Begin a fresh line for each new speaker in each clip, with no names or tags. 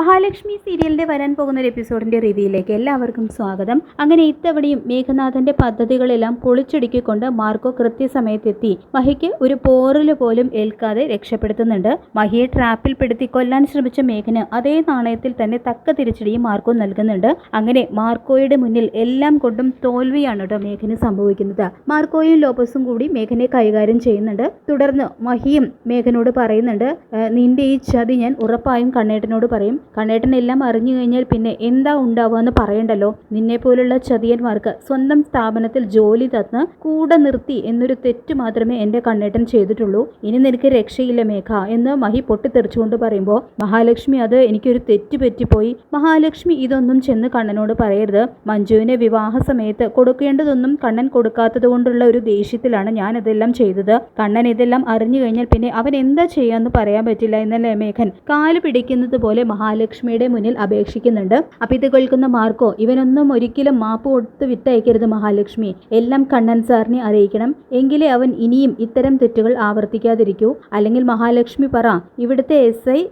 മഹാലക്ഷ്മി സീരിയലിന്റെ വരാൻ പോകുന്ന ഒരു എപ്പിസോഡിന്റെ റിവ്യൂയിലേക്ക് എല്ലാവർക്കും സ്വാഗതം. അങ്ങനെ ഇത്തവണയും മേഘനാഥന്റെ പദ്ധതികളെല്ലാം പൊളിച്ചൊടുക്കിക്കൊണ്ട് മാർക്കോ കൃത്യസമയത്തെത്തി മഹിക്ക് ഒരു പോറൽ പോലും ഏൽക്കാതെ രക്ഷപ്പെടുത്തുന്നുണ്ട്. മഹിയെ ട്രാപ്പിൽ പെടുത്തി കൊല്ലാൻ ശ്രമിച്ച മേഘന് അതേ നാണയത്തിൽ തന്നെ തക്ക തിരിച്ചടിയും മാർക്കോ നൽകുന്നുണ്ട്. അങ്ങനെ മാർക്കോയുടെ മുന്നിൽ എല്ലാം കൊണ്ടും തോൽവിയാണ് കേട്ടോ മേഘന് സംഭവിക്കുന്നത്. മാർക്കോയും ലോപ്പസും കൂടി മേഘനെ കൈകാര്യം ചെയ്യുന്നുണ്ട്. തുടർന്ന് മഹിയും മേഘനോട് പറയുന്നുണ്ട് നിന്റെ ഈ ചതി ഞാൻ ഉറപ്പായും കണ്ണേട്ടനോട് പറയും. കണ്ണേട്ടൻ എല്ലാം അറിഞ്ഞു കഴിഞ്ഞാൽ പിന്നെ എന്താ ഉണ്ടാവുക എന്ന് പറയണ്ടല്ലോ? നിന്നെ പോലുള്ള ചതിയന്മാർക്ക് സ്വന്തം സ്ഥാപനത്തിൽ ജോലി തന്ന് കൂടെ നിർത്തി എന്നൊരു തെറ്റ് മാത്രമേ എന്റെ കണ്ണേട്ടൻ ചെയ്തിട്ടുള്ളൂ. ഇനി നിനക്ക് രക്ഷയില്ല മേഘ എന്ന് മഹി പൊട്ടിത്തെറിച്ചുകൊണ്ട് പറയുമ്പോൾ മഹാലക്ഷ്മി അത് എനിക്കൊരു തെറ്റ് പറ്റിപ്പോയി. മഹാലക്ഷ്മി ഇതൊന്നും ചെന്ന് കണ്ണനോട് പറയരുത്. മഞ്ജുവിനെ വിവാഹ സമയത്ത് കൊടുക്കേണ്ടതൊന്നും കണ്ണൻ കൊടുക്കാത്തത് കൊണ്ടുള്ള ഒരു ദേഷ്യത്തിലാണ് ഞാൻ ഇതെല്ലാം ചെയ്തത്. കണ്ണൻ ഇതെല്ലാം അറിഞ്ഞു കഴിഞ്ഞാൽ പിന്നെ അവൻ എന്താ ചെയ്യാന്ന് പറയാൻ പറ്റില്ല എന്നല്ലേ മേഘൻ? കാൽ പിടിക്കുന്നത് പോലെ മഹാലക്ഷ്മിയുടെ മുന്നിൽ അപേക്ഷിക്കുന്നുണ്ട്. അപ്പൊ ഇത് കേൾക്കുന്ന മാർക്കോ ഇവനൊന്നും ഒരിക്കലും മാപ്പ് കൊടുത്ത് വിട്ടയക്കരുത് മഹാലക്ഷ്മി. എല്ലാം കണ്ണൻ സാറിനെ അറിയിക്കണം. എങ്കിലേ അവൻ ഇനിയും ഇത്തരം തെറ്റുകൾ ആവർത്തിക്കാതിരിക്കൂ. അല്ലെങ്കിൽ മഹാലക്ഷ്മി പറ ഇവിടുത്തെ എസ് ഐ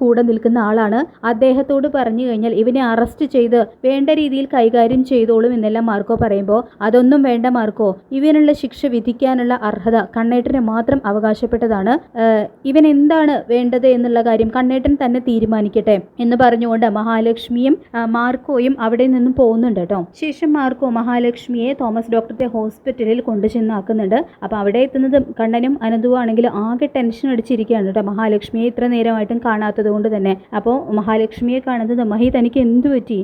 കൂടെ നിൽക്കുന്ന ആളാണ്. അദ്ദേഹത്തോട് പറഞ്ഞു കഴിഞ്ഞാൽ ഇവനെ അറസ്റ്റ് ചെയ്ത് വേണ്ട രീതിയിൽ കൈകാര്യം ചെയ്തോളും എന്നെല്ലാം മാർക്കോ പറയുമ്പോൾ അതൊന്നും വേണ്ട മാർക്കോ. ഇവനുള്ള ശിക്ഷ വിധിക്കാനുള്ള അർഹത കണ്ണേട്ടനെ മാത്രം അവകാശപ്പെട്ടതാണ്. ഇവൻ എന്താണ് വേണ്ടത് എന്നുള്ള കാര്യം കണ്ണേട്ടൻ തന്നെ തീരുമാനിക്കട്ടെ എന്ന് പറഞ്ഞുകൊണ്ട് മഹാലക്ഷ്മിയും മാർക്കോയും അവിടെ നിന്നും പോകുന്നുണ്ട് കേട്ടോ. ശേഷം മാർക്കോ മഹാലക്ഷ്മിയെ തോമസ് ഡോക്ടറുടെ ഹോസ്പിറ്റലിൽ കൊണ്ടുചെന്നാക്കുന്നുണ്ട് അപ്പോൾ അവിടെ എത്തുന്നത് കണ്ണനും അനന്തുവാണെങ്കിൽ ആകെ ടെൻഷൻ അടിച്ചിരിക്കുകയാണ് കേട്ടോ. മഹാലക്ഷ്മിയെ ഇത്ര നേരമായിട്ടും കാണാത്തത് കൊണ്ട് തന്നെ. അപ്പോൾ മഹാലക്ഷ്മിയെ കാണുന്നത് മഹി തനിക്ക് എന്തു പറ്റി?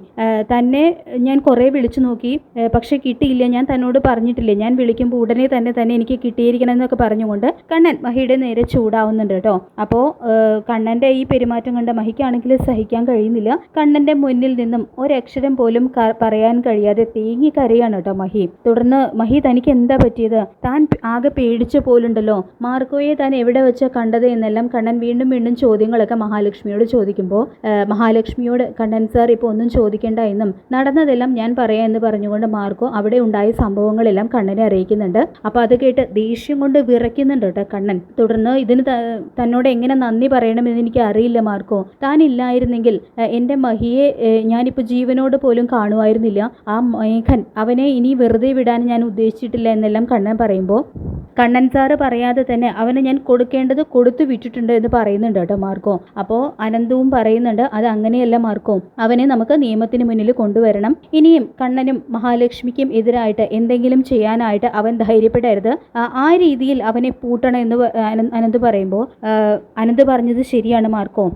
തന്നെ ഞാൻ കുറേ വിളിച്ചു നോക്കി. പക്ഷെ കിട്ടിയില്ല. ഞാൻ തന്നോട് പറഞ്ഞിട്ടില്ല. ഞാൻ വിളിക്കുമ്പോൾ ഉടനെ തന്നെ തന്നെ എനിക്ക് കിട്ടിയിരിക്കണം എന്നൊക്കെ പറഞ്ഞുകൊണ്ട് കണ്ണൻ മഹിയുടെ നേരെ ചൂടാവുന്നുണ്ട് കേട്ടോ. അപ്പോൾ കണ്ണന്റെ ഈ പെരുമാറ്റം കണ്ട മഹിക്കാണെങ്കിൽ സഹിക്കാൻ കഴിയുന്നില്ല. കണ്ണന്റെ മുന്നിൽ നിന്നും ഒരക്ഷരം പോലും പറയാൻ കഴിയാതെ തേങ്ങി കരയാണ് കേട്ടോ മഹി. തുടർന്ന് മഹി തനിക്ക് എന്താ പറ്റിയത്? താൻ ആകെ പേടിച്ച പോലുണ്ടല്ലോ. മാർക്കോയെ താൻ എവിടെ വെച്ചാ കണ്ടത് എന്നെല്ലാം കണ്ണൻ വീണ്ടും വീണ്ടും ചോദ്യങ്ങളൊക്കെ മഹാലക്ഷ്മിയോട് ചോദിക്കുമ്പോൾ മഹാലക്ഷ്മിയോട് കണ്ണൻ സാർ ഇപ്പോൾ ഒന്നും ചോദിക്കേണ്ട എന്നും നടന്നതെല്ലാം ഞാൻ പറയാം എന്ന് പറഞ്ഞുകൊണ്ട് മാർക്കോ അവിടെ ഉണ്ടായ സംഭവങ്ങളെല്ലാം കണ്ണനെ അറിയിക്കുന്നുണ്ട്. അപ്പോൾ അത് കേട്ട് ദേഷ്യം കൊണ്ട് വിറയ്ക്കുന്നുണ്ട് കേട്ടോ കണ്ണൻ. തുടർന്ന് ഇതിന് തന്നോട് എങ്ങനെ നന്ദി പറയണമെന്ന് എനിക്ക് അറിയില്ല മാർക്കോ. താൻ ഇല്ലായിരുന്നെങ്കിൽ എന്റെ മഹിയെ ഞാനിപ്പോൾ ജീവനോട് പോലും കാണുമായിരുന്നില്ല. ആ മേഘൻ അവനെ ഇനി വെറുതെ വിടാൻ ഞാൻ ഉദ്ദേശിച്ചിട്ടില്ല എന്നെല്ലാം കണ്ണൻ പറയുമ്പോൾ കണ്ണൻ സാറ് പറയാതെ തന്നെ അവന് ഞാൻ കൊടുക്കേണ്ടത് കൊടുത്തു വിട്ടിട്ടുണ്ട് എന്ന് പറയുന്നുണ്ട് കേട്ടോ മാർക്കോ. അപ്പോൾ അനന്തവും പറയുന്നുണ്ട് അത് അങ്ങനെയല്ല മാർക്കോ. അവനെ നമുക്ക് നിയമത്തിന് മുന്നിൽ കൊണ്ടുവരണം. ഇനിയും കണ്ണനും മഹാലക്ഷ്മിക്കും എതിരായിട്ട് എന്തെങ്കിലും ചെയ്യാനായിട്ട് അവൻ ധൈര്യപ്പെടരുത്. ആ, രീതിയിൽ അവനെ പൂട്ടണം എന്ന് അനന്ത് പറയുമ്പോൾ അനന്ത് പറഞ്ഞത് ശരിയാണ് മാർക്കോ.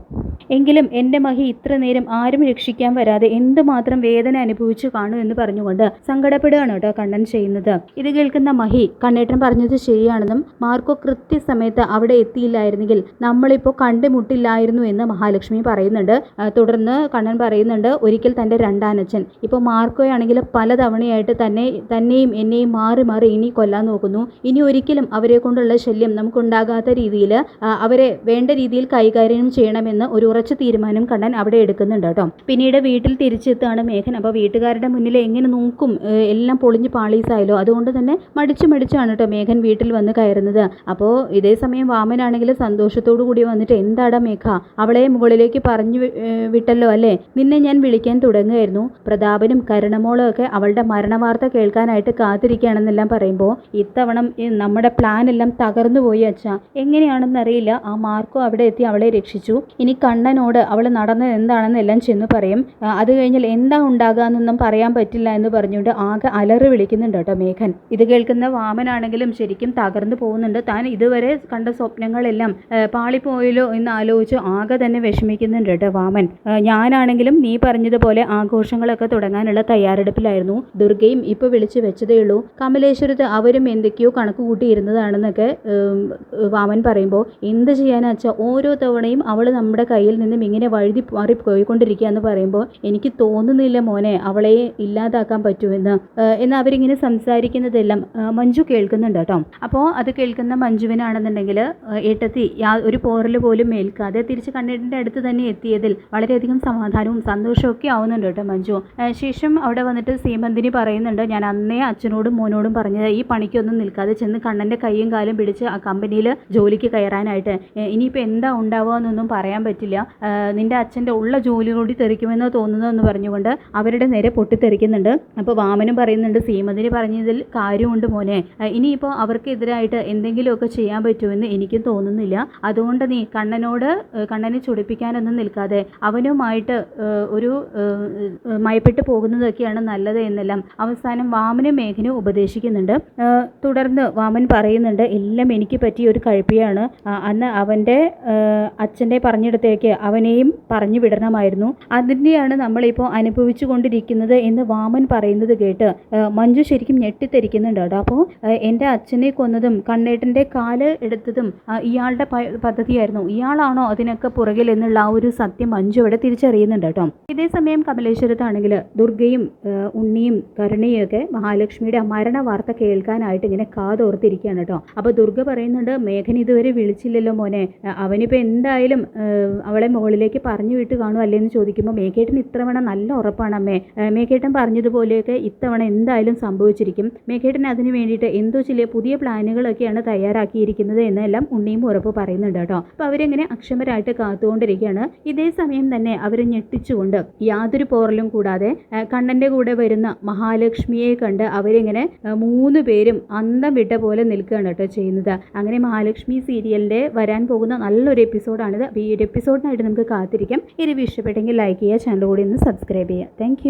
എങ്കിലും എന്റെ മഹി ഇത്ര നേരം ആരും രക്ഷിക്കാൻ വരാതെ എന്തുമാത്രം വേദന അനുഭവിച്ചു കാണൂ എന്ന് പറഞ്ഞുകൊണ്ട് സങ്കടപ്പെടുകയാണ് കേട്ടോ കണ്ണൻ ചെയ്യുന്നത്. ഇത് കേൾക്കുന്ന മഹി കണ്ണേട്ടൻ പറഞ്ഞത് ശരിയാണെന്നും മാർക്കോ കൃത്യസമയത്ത് അവിടെ എത്തിയില്ലായിരുന്നെങ്കിൽ നമ്മളിപ്പോൾ കണ്ടുമുട്ടില്ലായിരുന്നു എന്ന് മഹാലക്ഷ്മി പറയുന്നുണ്ട്. തുടർന്ന് കണ്ണൻ പറയുന്നുണ്ട് ഒരിക്കൽ തന്റെ രണ്ടാനച്ഛൻ ഇപ്പോൾ മാർക്കോയാണെങ്കിൽ പലതവണയായിട്ട് തന്നെ തന്നെയും എന്നെയും മാറി മാറി ഇനി കൊല്ലാൻ നോക്കുന്നു. ഇനി ഒരിക്കലും അവരെ കൊണ്ടുള്ള ശല്യം നമുക്കുണ്ടാകാത്ത രീതിയിൽ അവരെ വേണ്ട രീതിയിൽ കൈകാര്യം ചെയ്യണമെന്ന് ഒരു ഉറച്ച തീരുമാനം കണ്ണൻ അവിടെ എടുക്കുന്നുണ്ട് കേട്ടോ. പിന്നീട് വീട്ടിൽ തിരിച്ചെത്താണ് മേഘൻ. അപ്പോൾ വീട്ടുകാരുടെ മുന്നിൽ എങ്ങനെ നോക്കും എല്ലാം പൊളിഞ്ഞ് പാളീസായാലോ അതുകൊണ്ട് തന്നെ മടിച്ചു മടിച്ചാണ് കേട്ടോ മേഘൻ വീട്ടിൽ വന്ന് കയറുന്നത്. അപ്പോൾ ഇതേ സമയം വാമനാണെങ്കിൽ സന്തോഷത്തോടു കൂടി വന്നിട്ട് എന്താടാ മേഘ അവളെ മുകളിലേക്ക് പറഞ്ഞു വിട്ടല്ലോ അല്ലേ? നിന്നെ ഞാൻ വിളിക്കാൻ തുടങ്ങുകയായിരുന്നു. പ്രതാപനും കരുണമോളും ഒക്കെ അവളുടെ മരണവാർത്ത കേൾക്കാനായിട്ട് കാത്തിരിക്കുകയാണെന്നെല്ലാം പറയുമ്പോൾ ഇത്തവണ നമ്മുടെ പ്ലാൻ എല്ലാം തകർന്നു പോയി അച്ഛാ. എങ്ങനെയാണെന്നറിയില്ല. ആ മാർക്കോ അവിടെ എത്തി അവളെ രക്ഷിച്ചു. ഇനി കണ്ണനോട് അവൾ നടന്നത് എന്താണെന്ന് എല്ലാം ചെന്ന് പറയും. അത് കഴിഞ്ഞാൽ എന്താ ഉണ്ടാകാന്നൊന്നും പറയാൻ പറ്റില്ല എന്ന് പറഞ്ഞുകൊണ്ട് ആകെ അലറി വിളിക്കുന്നുണ്ട് കേട്ടോ മേഘൻ. ഇത് കേൾക്കുന്ന വാമനാണെങ്കിലും ശരിക്കും തകർന്നു പോകുന്നുണ്ട്. താൻ ഇതുവരെ കണ്ട സ്വപ്നങ്ങളെല്ലാം പാളിപ്പോയല്ലോ എന്ന് ആലോചിച്ച് ആകെ തന്നെ വിഷമിക്കുന്നുണ്ട് കേട്ടോ വാമൻ. ഞാനാണെങ്കിലും നീ പറഞ്ഞതുപോലെ ആഘോഷങ്ങളൊക്കെ തുടങ്ങാനുള്ള തയ്യാറെടുപ്പിലായിരുന്നു. ദുർഗയും ഇപ്പൊ വിളിച്ചു വെച്ചതേ ഉള്ളൂ. കമലേശ്വരത്ത് അവരും എന്തൊക്കെയോ കണക്ക് കൂട്ടിയിരുന്നതാണെന്നൊക്കെ വാമൻ പറയുമ്പോൾ എന്ത് ചെയ്യാനാച്ചാൽ ഓരോ തവണയും അവൾ നമ്മുടെ കയ്യിൽ നിന്നും ഇങ്ങനെ വഴുതി മാറി പോയിക്കൊണ്ടിരിക്കുക എന്ന് പറയുമ്പോൾ എനിക്ക് തോന്നുന്നില്ല മോനെ അവളെ ഇല്ലാതാക്കാൻ പറ്റുമെന്ന്. എന്ന് അവരിങ്ങനെ സംസാരിക്കുന്നതെല്ലാം മഞ്ജു കേൾക്കുന്നുണ്ട് കേട്ടോ. അപ്പോൾ അത് കേൾക്കുന്ന മഞ്ജുവിനാണെന്നുണ്ടെങ്കിൽ ഏട്ടത്തി ഒരു പോറൽ പോലും മേൽക്കാതെ തിരിച്ച് കണ്ണീടിന്റെ അടുത്ത് തന്നെ എത്തിയതിൽ വളരെയധികം സമാധാനവും സന്തോഷവും ഒക്കെ ആവുന്നുണ്ട് കേട്ടോ മഞ്ജു. ശേഷം അവിടെ വന്നിട്ട് സീമന്തിനി പറയുന്നുണ്ട് ഞാൻ അന്നേ അച്ഛനോടും മോനോടും പറഞ്ഞത് ഈ പണിക്കൊന്നും നിൽക്കാതെ ചെന്ന് കണ്ണന്റെ കൈയും കാലും പിടിച്ച് ആ കമ്പനിയിൽ ജോലിക്ക് കയറാനായിട്ട്. ഇനിയിപ്പോൾ എന്താ ഉണ്ടാവുക എന്നൊന്നും പറയാൻ പറ്റില്ല. ആ, നിന്റെ അച്ഛന്റെ ഉള്ള ജോലി കൂടി തെറിക്കുമെന്ന് തോന്നുന്നു എന്ന് പറഞ്ഞുകൊണ്ട് അവരുടെ നേരെ പൊട്ടിത്തെറിക്കുന്നുണ്ട്. അപ്പോൾ വാമനും പറയുന്നുണ്ട് സീമതിന് പറഞ്ഞതിൽ കാര്യമുണ്ട് മോനെ. ഇനിയിപ്പോൾ അവർക്കെതിരായിട്ട് എന്തെങ്കിലുമൊക്കെ ചെയ്യാൻ പറ്റുമെന്ന് എനിക്കും തോന്നുന്നില്ല. അതുകൊണ്ട് നീ കണ്ണനോട് കണ്ണനെ ചൊടിപ്പിക്കാനൊന്നും നിൽക്കാതെ അവനുമായിട്ട് ഒരു മയപ്പെട്ടു പോകുന്നതൊക്കെയാണ് നല്ലത് എന്നെല്ലാം അവസാനം വാമനും മേഘനും ഉപദേശിക്കുന്നുണ്ട്. തുടർന്ന് വാമൻ പറയുന്നുണ്ട് എല്ലാം എനിക്ക് പറ്റിയ ഒരു കഴിപ്പിയാണ്. അന്ന് അവന്റെ അച്ഛന്റെ പറഞ്ഞിടത്തേക്ക് അവനെയും പറഞ്ഞു വിടണമായിരുന്നു. അതിന്റെയാണ് നമ്മളിപ്പോൾ അനുഭവിച്ചു കൊണ്ടിരിക്കുന്നത് എന്ന് വാമൻ പറയുന്നത് കേട്ട് മഞ്ജു ശരിക്കും ഞെട്ടിത്തെരിക്കുന്നുണ്ട് കേട്ടോ. അപ്പോൾ എന്റെ അച്ഛനെ കൊന്നതും കണ്ണേട്ടന്റെ കാൽ എടുത്തതും ഇയാളുടെ പദ്ധതിയായിരുന്നു. ഇയാളാണോ അതിനൊക്കെ പുറകിൽ എന്നുള്ള ആ ഒരു സത്യം മഞ്ജു ഇവിടെ തിരിച്ചറിയുന്നുണ്ട് കേട്ടോ. ഇതേ സമയം കമലേശ്വരത്താണെങ്കിൽ ദുർഗയും ഉണ്ണിയും കരുണയും ഒക്കെ മഹാലക്ഷ്മിയുടെ മരണ വാർത്ത കേൾക്കാനായിട്ട് ഇങ്ങനെ കാതോർത്തിരിക്കുകയാണ് കേട്ടോ. അപ്പോൾ ദുർഗ പറയുന്നുണ്ട് മേഘൻ ഇതുവരെ വിളിച്ചില്ലല്ലോ മോനെ. അവനിപ്പോൾ എന്തായാലും അവളെ മുകളിലേക്ക് പറഞ്ഞു വിട്ട് കാണും അല്ലേന്ന് ചോദിക്കുമ്പോൾ മേഘേട്ടൻ ഇത്തവണ നല്ല ഉറപ്പാണ് അമ്മേ. മേക്കേട്ടൻ പറഞ്ഞതുപോലെയൊക്കെ ഇത്തവണ എന്തായാലും സംഭവിച്ചിരിക്കും. മേഘേട്ടൻ അതിന് വേണ്ടിയിട്ട് എന്തോ ചില പുതിയ പ്ലാനുകളൊക്കെയാണ് തയ്യാറാക്കിയിരിക്കുന്നത് എന്നെല്ലാം ഉണ്ണിയും ഉറപ്പ് പറയുന്നുണ്ട് കേട്ടോ. അപ്പോൾ അവരെങ്ങനെ അക്ഷമരായിട്ട് കാത്തുകൊണ്ടിരിക്കുകയാണ്. ഇതേ സമയം തന്നെ അവരെ ഞെട്ടിച്ചുകൊണ്ട് യാതൊരു പോറലും കൂടാതെ കണ്ണന്റെ കൂടെ വരുന്ന മഹാലക്ഷ്മിയെ കണ്ട് അവരിങ്ങനെ മൂന്ന് പേരും അന്തം വിട്ട പോലെ നിൽക്കുകയാണ് കേട്ടോ ചെയ്യുന്നത്. അങ്ങനെ മഹാലക്ഷ്മി സീരിയലിന്റെ വരാൻ പോകുന്ന നല്ലൊരു എപ്പിസോഡാണിത്. അപ്പോൾ ഈ ഒരു എപ്പിസോഡിനായിട്ട് നമുക്ക് കാത്തിരിക്കാം. ഈ റിവ്യൂ ഇഷ്ടപ്പെട്ടെങ്കിൽ ലൈക്ക് ചെയ്യുക ചാനൽ കൂടി ഒന്ന് സബ്സ്ക്രൈബ് ചെയ്യുക. താങ്ക്